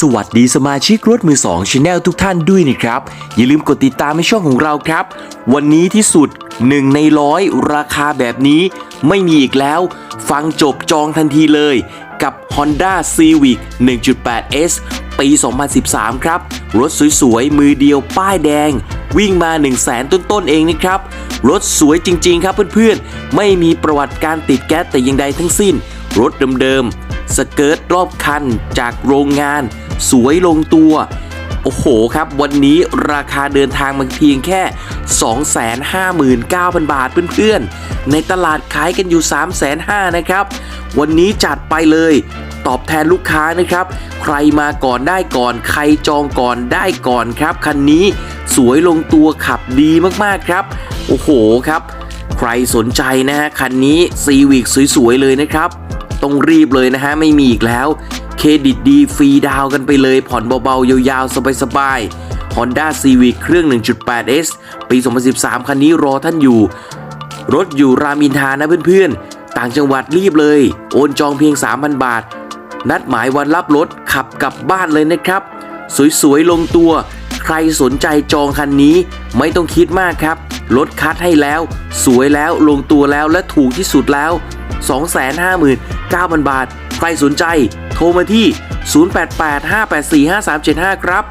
สวัสดีสมาชิกรถมือ2 Channel ทุกท่านด้วยนะครับ อย่าลืมกดติดตามในช่องของเราครับ วันนี้ที่สุด 1 ในร้อยราคาแบบนี้ไม่มีอีกแล้ว ฟังจบจองทันทีเลย กับ Honda Civic 1.8S ปี 2013 ครับ รถสวยๆ มือเดียวป้ายแดง วิ่งมา 1 0 0 0 0แสนต้นๆ เองนะครับ รถสวยจริงๆ ครับเพื่อนๆ ไม่มีประวัติการติดแก๊สแต่อย่างใดทั้งสิ้น รถเดิมๆ สเกิร์ตรอบคันจากโรงงาน สวยลงตัว โอ้โหครับ วันนี้ราคาเดินทางมาเพียงแค่ 259,000 บาทเพื่อนๆ ในตลาดขายกันอยู่ 350,000นะครับ วันนี้จัดไปเลยตอบแทนลูกค้านะครับ ใครมาก่อนได้ก่อน ใครจองก่อนได้ก่อนครับ คันนี้สวยลงตัวขับดีมากๆครับ โอ้โหครับ ใครสนใจนะฮะคันนี้ซีวิกสวยๆเลยนะครับ ต้องรีบเลยนะฮะ ไม่มีอีกแล้ว เครดิตดีฟรีดาวกันไปเลย ผ่อนเบาๆ ยาวๆ สบายๆ Honda Civic เครื่อง 1.8S ปี 2013 คันนี้รอท่านอยู่ รถอยู่รามอินทานะเพื่อนๆ ต่างจังหวัดรีบเลย โอนจองเพียง 3,000 บาท นัดหมายวันรับรถขับกลับบ้านเลยนะครับ สวยๆ ลงตัว ใครสนใจจองคันนี้ไม่ต้องคิดมากครับรถคัดให้แล้ว สวยแล้วลงตัวแล้วและถูกที่สุดแล้ว 259,000 บาท ใครสนใจโทรมาที่ 0885845375 ครับ